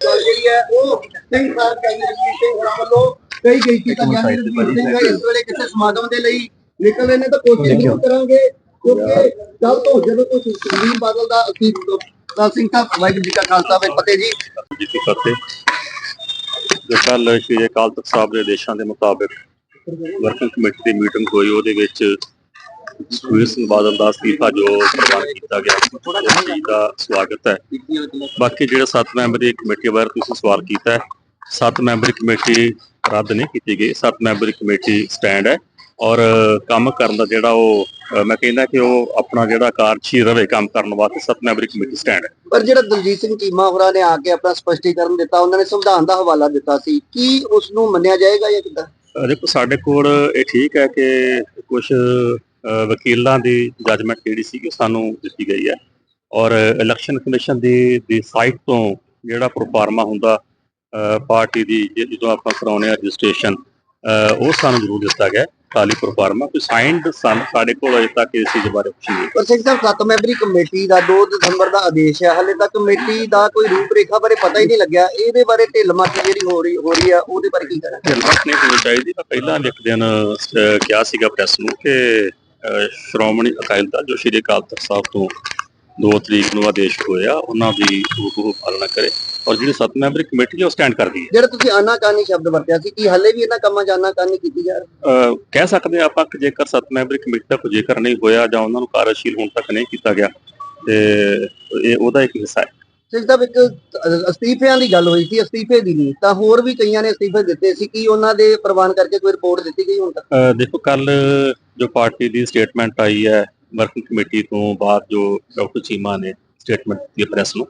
ਜਿਹੜੀ ਹੈ ਉਹ ਕਈ ਸਾਲ ਕਈ ਕੀਤੇ ਹੋਰਾਂ ਵੱਲੋਂ ਕਈ ਕਈ ਕੀਤਾ ਜਾਂਦੇ ਰਣਜੀਤ ਸਿੰਘ ਇਸ ਵੇਲੇ ਕਿਸੇ ਸਮਾਗਮ ਦੇ ਲਈ ਨਿਕਲ ਨੇ ਤਾਂ ਕੋਸ਼ਿਸ਼ ਜ਼ਰੂਰ ਕਰਾਂਗੇ ਕਿਉਂਕਿ ਕੱਲ ਤੋਂ ਜਦੋਂ ਤੋਂ ਸੁਖਬੀਰ ਬਾਦਲ ਦਾ ਅਸੀਂ ਤਾਂ ਸਿੰਘ ਸਾਹਿਬ ਵਾਹਿਗੁਰੂ ਜੀ ਕਾ ਖਾਲਸਾ ਵੇ ਫਤਿਹ ਜੀ ਜੀ ਕੀ ਫਤਿਹ ਜੋ ਕੱਲ ਸ਼੍ਰੀ ਅਕਾਲ ਤਖਤ ਸਾਹਿਬ ਦੇ ਆਦੇਸ਼ਾਂ ਦੇ ਮੁਤਾਬਕ ਵਰਕਿੰਗ ਕਮੇਟੀ ਦੀ ਮੀਟਿੰਗ ਹੋਈ ਉਹਦੇ ਵਿੱਚ ਸੁਖਬੀਰ ਸਿੰਘ ਬਾਦਲ ਦਾ ਅਸਤੀਫਾ ਜੋ ਪ੍ਰਵਾਨ ਕੀਤਾ ਗਿਆ ਇਸ ਚੀਜ਼ ਦਾ ਸਵਾਗਤ ਹੈ। ਬਾਕੀ ਜਿਹੜਾ 7 ਮੈਂਬਰੀ ਕਮੇਟੀ ਬਾਰੇ ਤੁਸੀਂ ਸਵਾਲ ਕੀਤਾ ਹੈ 7 ਮੈਂਬਰੀ ਕਮੇਟੀ ਰੱਦ ਨਹੀਂ ਕੀਤੀ ਗਈ 7 ਮੈਂਬਰੀ ਕਮੇਟੀ ਸਟੈਂਡ ਹੈ ਔਰ ਕੰਮ ਕਰਨ ਦਾ ਜਿਹੜਾ ਉਹ ਮੈਂ ਕਹਿੰਦਾ ਕਿ ਉਹ ਆਪਣਾ ਜਿਹੜਾ ਕਾਰਜਸ਼ੀਲ ਰਵੇ ਕੰਮ ਕਰਨ ਵਾਸਤੇ 7 ਮੈਂਬਰੀ ਕਮੇਟੀ ਸਟੈਂਡ ਹੈ। ਪਰ ਜਿਹੜਾ ਦਲਜੀਤ ਸਿੰਘ ਚੀਮਾ ਹੋਰਾਂ ਨੇ ਆ ਕੇ ਆਪਣਾ ਸਪਸ਼ਟੀਕਰਨ ਦਿੱਤਾ ਉਹਨਾਂ ਨੇ ਸੰਵਿਧਾਨ ਦਾ ਹਵਾਲਾ ਦਿੱਤਾ ਸੀ ਕੀ ਉਸ ਨੂੰ ਮੰਨਿਆ ਜਾਏਗਾ ਜਾਂ ਕਿੱਦਾਂ? ਦੇਖੋ ਸਾਡੇ ਕੋਲ ਇਹ ਠੀਕ ਹੈ ਕਿ ਕੁਝ ਵਕੀਲਾਂ ਦੀ ਜੱਜਮੈਂਟ ਜਿਹੜੀ ਸੀ ਕਿ ਸਾਨੂੰ ਦਿੱਤੀ ਗਈ ਹੈ। ਔਰ ਇਲੈਕਸ਼ਨ ਕਮਿਸ਼ਨ ਦੀ ਦੀ ਸਾਈਟ ਤੋਂ ਜਿਹੜਾ ਪ੍ਰੋਫਾਰਮਾ ਹੁੰਦਾ ਪਾਰਟੀ ਦੀ ਜਦੋਂ ਆਪਾਂ ਕਰਾਉਨੇ ਆ ਰਜਿਸਟ੍ਰੇਸ਼ਨ ਉਹ ਸਾਨੂੰ ਜ਼ਰੂਰ ਦਿੱਤਾ ਗਿਆ ਖਾਲੀ ਪ੍ਰੋਫਾਰਮਾ। ਕੋਈ ਸਾਈਨਡ ਸਾਡੇ ਕੋਲ ਅਜੇ ਤੱਕ ਇਸ ਚੀਜ਼ ਬਾਰੇ ਕੁਝ ਨਹੀਂ ਪਰ ਸਿੰਘ ਸਾਹਿਬ 7 ਮੈਂਬਰੀ ਕਮੇਟੀ ਦਾ 2 ਦਸੰਬਰ ਦਾ ਆਦੇਸ਼ ਹੈ। ਹਾਲੇ ਤੱਕ ਕਮੇਟੀ ਦਾ ਕੋਈ ਰੂਪਰੇਖਾ ਬਾਰੇ ਪਤਾ ਹੀ ਨਹੀਂ ਲੱਗਿਆ। ਇਹਦੇ ਬਾਰੇ ਢਿੱਲ ਮੱਤ ਜਿਹੜੀ ਹੋ ਰਹੀ ਹੋ ਰਹੀ ਆ ਉਹਦੇ ਬਾਰੇ ਕੀ ਕਹਿਣਾ ਹਿੰਮਤ ਨਹੀਂ ਹੋਣੀ ਚਾਹੀਦੀ। ਮੈਂ ਪਹਿਲਾਂ ਦਿਨ ਅਹ, ਕਿਹਾ ਸੀਗਾ ਪ੍ਰੈਸ ਨੂੰ ਕਿ ਸ਼੍ਰੋਮਣੀ ਅਕਾਲੀ ਦਲ ਜੋ ਸ਼੍ਰੀ ਅਕਾਲ ਤਖਤ ਸਾਹਿਬ ਤੋਂ 2 ਤਰੀਕ ਨੂੰ ਆਦੇਸ਼ ਹੋਇਆ ਉਹਨਾਂ ਦੀ ਹੂਬਹੂ ਪਾਲਣਾ ਕਰੇ ਔਰ ਜਿਹੜੀ ਸੱਤ ਮੈਂਬਰੀ ਕਮੇਟੀ ਹੈ ਉਹ ਸਟੈਂਡ ਕਰਦੀ ਹੈ। ਜਿਹੜਾ ਤੁਸੀਂ ਆਨਾਕਾਨੀ ਸ਼ਬਦ ਵਰਤਿਆ ਸੀ ਕੀ ਹੱਲੇ ਵੀ ਇਹਨਾਂ ਕੰਮਾਂ 'ਚ ਆਨਾਕਾਨੀ ਕੀਤੀ ਜਾ ਰਹੀ ਕਹਿ ਸਕਦੇ ਆਪਾਂ ਕਿ ਜੇਕਰ ਸੱਤ ਮੈਂਬਰੀ ਕਮੇਟੀ ਦਾ ਕੋਈ ਜ਼ਿਕਰ ਨਹੀਂ ਹੋਇਆ ਜਾਂ ਉਹਨਾਂ ਨੂੰ ਕਾਰਜਸ਼ੀਲ ਹੁਣ ਤੱਕ ਨਹੀਂ ਕੀਤਾ ਗਿਆ ਤੇ ਇਹ ਉਹਦਾ ਇੱਕ ਹਿੱਸਾ ਹੈ। ਸਿੰਘ ਸਾਹਿਬ ਇੱਕ ਅ- ਅਸਤੀਫਿਆਂ ਦੀ ਗੱਲ ਹੋਈ ਸੀ, ਅਸਤੀਫੇ ਦੀ ਨਹੀਂ। ਤਾਂ ਹੋਰ ਵੀ ਕਈਆਂ ਨੇ ਅਸਤੀਫੇ ਦਿੱਤੇ ਸੀ, ਕੀ ਉਹਨਾਂ ਦੇ ਪ੍ਰਵਾਨ ਕਰਕੇ ਕੋਈ ਰਿਪੋਰਟ ਦਿੱਤੀ ਗਈ ਹੁਣ ਤੱਕ? ਅਹ ਦੇਖੋ, ਕੱਲ ਜੋ ਪਾਰਟੀ ਦੀ ਸਟੇਟਮੈਂਟ ਆਈ ਹੈ ਵਰਕਿੰਗ ਕਮੇਟੀ ਤੋਂ ਬਾਅਦ ਜੋ ਡਾਕਟਰ ਚੀਮਾ ਨੇ ਸਟੇਟਮੈਂਟ ਦਿੱਤੀ ਪ੍ਰੈਸ ਨੂੰ,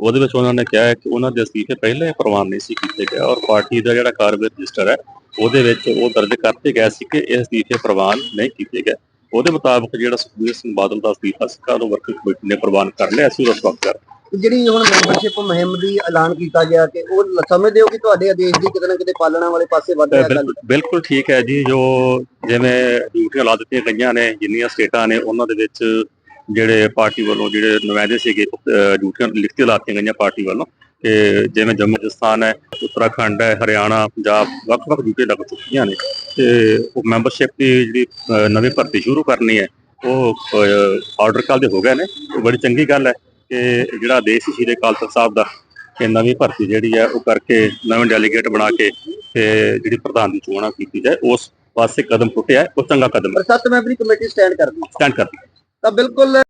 ਉਹਦੇ ਵਿੱਚ ਉਹਨਾਂ ਨੇ ਕਿਹਾ ਹੈ ਕਿ ਉਹਨਾਂ ਦੇ ਅਸਤੀਫੇ ਪਹਿਲਾਂ ਹੀ ਪ੍ਰਵਾਨ ਨਹੀਂ ਸੀ ਕੀਤੇ ਗਏ ਔਰ ਪਾਰਟੀ ਦਾ ਜਿਹੜਾ ਕਾਰਵਾਈ ਰਜਿਸਟਰ ਹੈ, ਉਹਦੇ ਵਿੱਚ ਉਹ ਦਰਜ ਕਰਕੇ ਗਿਆ ਸੀ ਕਿ ਇਹ ਅਸਤੀਫੇ ਪ੍ਰਵਾਨ ਨਹੀਂ ਕੀਤੇ ਗਏ। ਉਹਦੇ ਮੁਤਾਬਕ ਜਿਹੜਾ ਸੁਖਬੀਰ ਸਿੰਘ ਬਾਦਲ ਦਾ ਅਸਤੀਫਾ ਸੀ ਉਹ ਵਰਕਿੰਗ ਕਮੇਟੀ ਨੇ ਪ੍ਰਵਾਨ ਕਰ ਲਿਆ, ਅਸੀਂ ਉਹਦਾ ਸਵਾਗਤ ਜਿਹੜੀ ਹੁਣ ਮੈਂਬਰਸ਼ਿਪ ਮੁਹਿੰਮ ਦੀ ਐਲਾਨ ਕੀਤਾ ਗਿਆ ਕਿ ਉਹ ਸਮਝਦੇ ਹੋ ਕਿ ਤੁਹਾਡੇ ਆਦੇਸ਼ ਦੀ ਕਿਤੇ ਨਾ ਕਿਤੇ ਪਾਲਣਾ ਵਾਲੇ ਪਾਸੇ ਵੱਧ ਰਿਹਾ ਗੱਲ? ਬਿਲਕੁਲ ਠੀਕ ਹੈ ਜੀ ਜੋ ਜਿਵੇਂ ਡਿਊਟੀਆਂ ਲਾ ਦਿੱਤੀਆਂ ਗਈਆਂ ਨੇ ਜਿੰਨੀਆਂ ਸਟੇਟਾਂ ਨੇ ਉਹਨਾਂ ਦੇ ਵਿੱਚ ਜਿਹੜੇ ਪਾਰਟੀ ਵੱਲੋਂ ਜਿਹੜੇ ਨੁਮਾਇੰਦੇ ਸੀਗੇ ਡਿਊਟੀਆਂ ਲਿਖਤੀ ਲਾਤੀਆਂ ਗਈਆਂ ਪਾਰਟੀ ਵੱਲੋਂ ਕਿ ਜਿਵੇਂ ਜੰਮੂ ਰਾਜਸਥਾਨ ਹੈ ਉੱਤਰਾਖੰਡ ਹੈ ਹਰਿਆਣਾ ਪੰਜਾਬ ਵੱਖ-ਵੱਖ ਡਿਊਟੀ ਲੱਗ ਚੁੱਕੀਆਂ ਨੇ ਤੇ ਉਹ ਮੈਂਬਰਸ਼ਿਪ ਦੀ ਜਿਹੜੀ ਨਵੀਂ ਭਰਤੀ ਸ਼ੁਰੂ ਕਰਨੀ ਹੈ ਉਹ ਆਰਡਰ ਕੱਲ ਦੇ ਹੋ ਗਏ ਨੇ ਬੜੀ ਚੰਗੀ ਗੱਲ ਹੈ। ਕਿ ਜਿਹੜਾ ਦੇਸ਼ ਸੀ ਸ਼੍ਰੀ ਅਕਾਲ ਤਖਤ ਸਾਹਿਬ ਦਾ ਕਿ ਨਵੀਂ ਭਰਤੀ ਜਿਹੜੀ ਹੈ ਉਹ ਕਰਕੇ ਨਵੇਂ ਡੈਲੀਗੇਟ ਬਣਾ ਕੇ ਤੇ ਜਿਹੜੀ ਪ੍ਰਧਾਨ ਦੀ ਚੋਣਾਂ ਕੀਤੀ ਜਾਏ ਉਸ ਪਾਸੇ ਕਦਮ ਪੁੱਟਿਆ ਹੈ, ਉਹ ਚੰਗਾ ਕਦਮ ਪਰ ਸੱਤ ਮੈਂਬਰੀ ਕਮੇਟੀ ਸਟੈਂਡ ਕਰਦੀ ਸਟੈਂਡ ਕਰਦੀ ਹੈ। ਤਾਂ ਬਿਲਕੁਲ